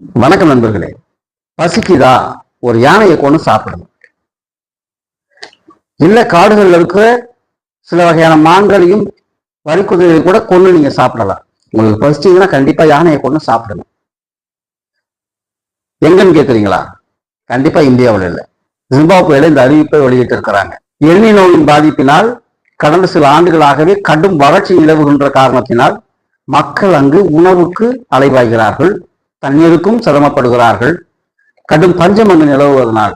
வணக்கம் நண்பர்களே. பசிக்குதா? ஒரு யானையை கொண்டு சாப்பிடணும். இல்ல காடுகளில் இருக்கிற சில வகையான மான்களையும் வரிக்குதிரையும் கூட கொண்டு நீங்க சாப்பிடலாம். உங்களுக்கு பசிச்சதுன்னா கண்டிப்பா யானையை கொண்டு சாப்பிடணும். எங்கன்னு கேக்குறீங்களா? கண்டிப்பா இந்தியாவில் இல்லை. ஜிம்பாப்வேல இந்த அறிவிப்பை வெளியிட்டு இருக்கிறாங்க. எண்ணி நோயின் பாதிப்பினால் கடந்த சில ஆண்டுகளாகவே கடும் வறட்சி நிலவுகின்ற காரணத்தினால் மக்கள் அங்கு உணவுக்கு அலைவாய்கிறார்கள் தண்ணீருக்கும் சிரமப்படுகிறார்கள். கடும் பஞ்சம் அங்கு நிலவுவதனால்.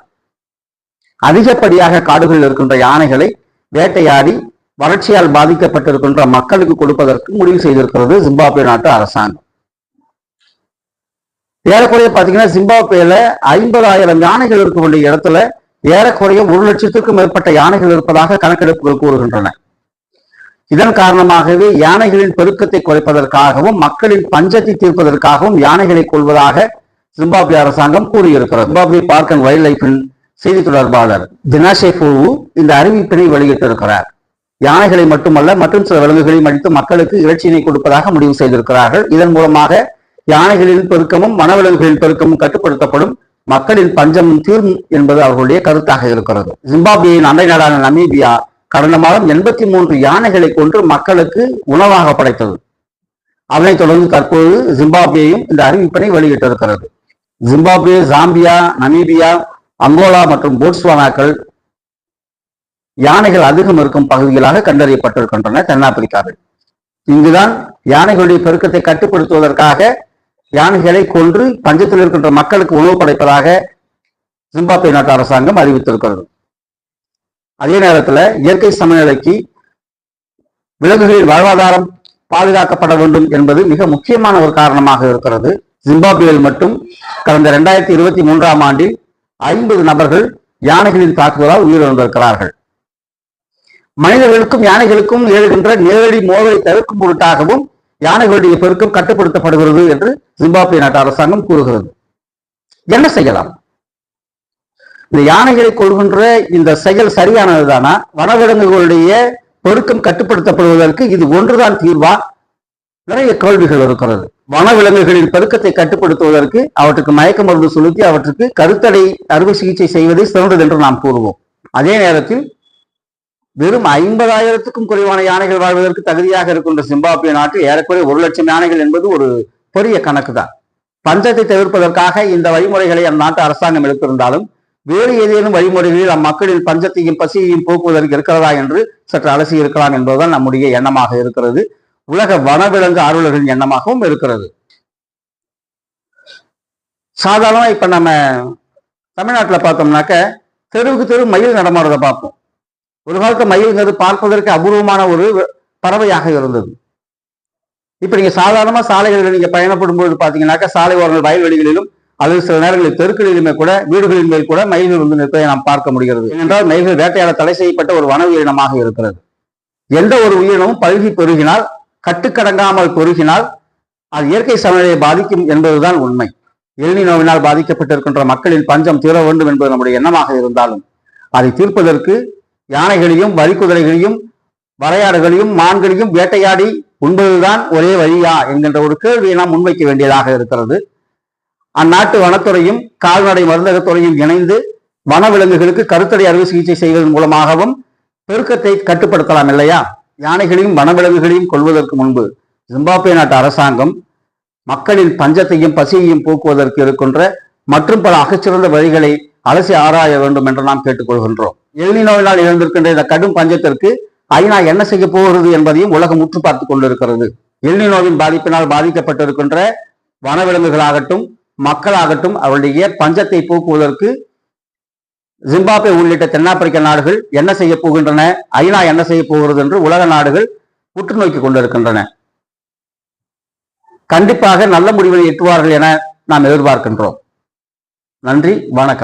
அதிகப்படியாக காடுகளில் இருக்கின்ற யானைகளை வேட்டையாடி வறட்சியால் பாதிக்கப்பட்டிருக்கின்ற மக்களுக்கு கொடுப்பதற்கு முடிவு செய்திருக்கிறது ஜிம்பாப்வே நாட்டு அரசாங்கம். ஏறக்குறைய பார்த்தீங்கன்னா ஜிம்பாப்வேல ஐம்பதாயிரம் யானைகள் இருக்க வேண்டிய இடத்துல ஏறக்குறைய ஒரு லட்சத்திற்கும் மேற்பட்ட யானைகள் இருப்பதாக கணக்கெடுப்புகள் கூறுகின்றன. இதன் காரணமாகவே யானைகளின் பெருக்கத்தை குறைப்பதற்காகவும் மக்களின் பஞ்சத்தை தீர்ப்பதற்காகவும் யானைகளை கொள்வதாக ஜிம்பாப்வே அரசாங்கம் கூறியிருக்கிறது. ஜிம்பாப்வே பார்க் அண்ட் வைல்ட் லைஃபின் செய்தி தொடர்பாளர் தினாஷே பூவு இந்த அறிவிப்பினை வெளியிட்டிருக்கிறார். யானைகளை மட்டுமல்ல மற்றும் சில விலங்குகளையும் அடித்து மக்களுக்கு இறைச்சியினை கொடுப்பதாக முடிவு செய்திருக்கிறார்கள். இதன் மூலமாக யானைகளின் பெருக்கமும் வனவிலங்குகளின் பெருக்கமும் கட்டுப்படுத்தப்படும் மக்களின் பஞ்சமும் தீரும் என்பது அவர்களுடைய கருத்தாக இருக்கிறது. ஜிம்பாப்வேயின் அண்டை நாடான நமீபியா கடந்த மாதம் எண்பத்தி மூன்று யானைகளை கொன்று மக்களுக்கு உணவாக படைத்தது. அதனைத் தொடர்ந்து தற்போது ஜிம்பாப்வேயும் இந்த அறிவிப்பினை வெளியிட்டிருக்கிறது. ஜிம்பாப்வே ஜாம்பியா நமீபியா அங்கோலா மற்றும் போட்ஸ்வானாக்கள் யானைகள் அதிகம் இருக்கும் பகுதிகளாக கண்டறியப்பட்டிருக்கின்றன தென்னாப்பிரிக்காவில். இங்குதான் யானைகளுடைய பெருக்கத்தை கட்டுப்படுத்துவதற்காக யானைகளை கொன்று பஞ்சத்தில் இருக்கின்ற மக்களுக்கு உணவு படைப்பதாக ஜிம்பாப்வே நாட்டு அரசாங்கம் அறிவித்திருக்கிறது. அதே நேரத்துல இயற்கை சமநிலைக்கு விலங்குகளின் வாழ்வாதாரம் பாதுகாக்கப்பட வேண்டும் என்பது மிக முக்கியமான ஒரு காரணமாக இருக்கிறது. ஜிம்பாப்வேயில் மட்டும் கடந்த இரண்டாயிரத்தி இருபத்தி மூன்றாம் ஆண்டில் ஐம்பது நபர்கள் யானைகளின் தாக்குதலால் உயிரிழந்திருக்கிறார்கள். மனிதர்களுக்கும் யானைகளுக்கும் ஏழுகின்ற நேரடி மோதலை தவிர்க்கும் பொருட்டாகவும் யானைகளுடைய பெருக்கம் கட்டுப்படுத்தப்படுகிறது என்று ஜிம்பாப்வே நாட்டு அரசாங்கம் கூறுகிறது. என்ன செய்யலாம்? இந்த யானைகளை கொள்கின்ற இந்த செயல் சரியானதுதானா? வனவிலங்குகளுடைய பெருக்கம் கட்டுப்படுத்தப்படுவதற்கு இது ஒன்றுதான் தீர்வா? நிறைய கேள்விகள் இருக்கிறது. வனவிலங்குகளின் பெருக்கத்தை கட்டுப்படுத்துவதற்கு அவற்றுக்கு மயக்க மருந்து செலுத்தி அவற்றுக்கு கருத்தடை அறுவை சிகிச்சை செய்வதே சிறந்தது என்று நாம் கூறுவோம். அதே நேரத்தில் வெறும் ஐம்பதாயிரத்துக்கும் குறைவான யானைகள் வாழ்வதற்கு தகுதியாக இருக்கின்ற ஜிம்பாப்வே நாட்டில் ஏறக்குறைய ஒரு லட்சம் யானைகள் என்பது ஒரு பெரிய கணக்கு தான் பஞ்சத்தை தவிர்ப்பதற்காக இந்த வழிமுறைகளை அந்நாட்டு அரசாங்கம் எடுத்திருந்தாலும் வேறு ஏதேனும் வழிமுறைகளில் அம்மக்களின் பஞ்சத்தையும் பசியையும் போக்குவதற்கு இருக்கிறதா என்று சற்று அலசி இருக்கலாம் என்பதுதான் நம்முடைய எண்ணமாக இருக்கிறது. உலக வனவிலங்கு ஆர்வலர்களின் எண்ணமாகவும் இருக்கிறது. சாதாரணமாக இப்ப நம்ம தமிழ்நாட்டில் பார்த்தோம்னாக்க தெருவுக்கு தெரு மயில் நடமாடுறத பார்ப்போம். ஒரு காலத்து மயில்ங்கிறது பார்ப்பதற்கு அபூர்வமான ஒரு பறவையாக இருந்தது. இப்ப நீங்க சாதாரணமா சாலைகளில் நீங்க பயணப்படும் பொழுது பாத்தீங்கன்னாக்கா சாலை ஓரங்கள் வயல்வெளிகளிலும் அல்லது சில நேரங்களில் தெருக்களிலுமே கூட வீடுகளின் மேல் கூட மயில்கள் வந்து நிற்பதை நாம் பார்க்க முடிகிறது. ஏனென்றால் மயில்கள் வேட்டையாட தடை செய்யப்பட்ட ஒரு வன உயிரினமாக இருக்கிறது. எந்த ஒரு உயிரினமும் பழுகி பெருகினால் கட்டுக்கடங்காமல் பெருகினால் அது இயற்கை சமநிலையை பாதிக்கும் என்பதுதான் உண்மை. எல்னி நோவினால் பாதிக்கப்பட்டிருக்கின்ற மக்களின் பஞ்சம் தீர வேண்டும் என்பது நம்முடைய எண்ணமாக இருந்தாலும் அதை தீர்ப்பதற்கு யானைகளையும் வரிக்குதிரைகளையும் வரையாடுகளையும் மான்களையும் வேட்டையாடி உண்பதுதான் ஒரே வழியா என்கின்ற ஒரு கேள்வியை நாம் முன்வைக்க வேண்டியதாக இருக்கிறது. அந்நாட்டு வனத்துறையும் கால்நடை மருந்தகத்துறையும் இணைந்து வனவிலங்குகளுக்கு கருத்தடை அறுவை சிகிச்சை செய்வதன் மூலமாகவும் பெருக்கத்தை கட்டுப்படுத்தலாம் இல்லையா? யானைகளையும் வனவிலங்குகளையும் கொள்வதற்கு முன்பு ஜிம்பாப்வே நாட்டு அரசாங்கம் மக்களின் பஞ்சத்தையும் பசியையும் போக்குவதற்கு இருக்கின்ற மற்றும் பல அகச்சிறந்த வழிகளை அலசி ஆராய வேண்டும் என்று நாம் கேட்டுக்கொள்கின்றோம். எல்னி நோயினால் இழந்திருக்கின்ற இந்த கடும் பஞ்சத்திற்கு ஐநா என்ன செய்ய போகிறது என்பதையும் உலகம் உற்று பார்த்து கொண்டிருக்கிறது. எல்னி நோயின் பாதிப்பினால் பாதிக்கப்பட்டிருக்கின்ற வனவிலங்குகளாகட்டும் மக்களாகட்டும் அவருடைய பஞ்சத்தை போக்குவதற்கு ஜிம்பாப்வே உள்ளிட்ட தென்னாப்பிரிக்க நாடுகள் என்ன செய்ய போகின்றன? ஐநா என்ன செய்ய போகிறது என்று உலக நாடுகள் உற்று நோக்கி கொண்டிருக்கின்றன. கண்டிப்பாக நல்ல முடிவினை எட்டுவார்கள் என நாம் எதிர்பார்க்கின்றோம். நன்றி வணக்கம்.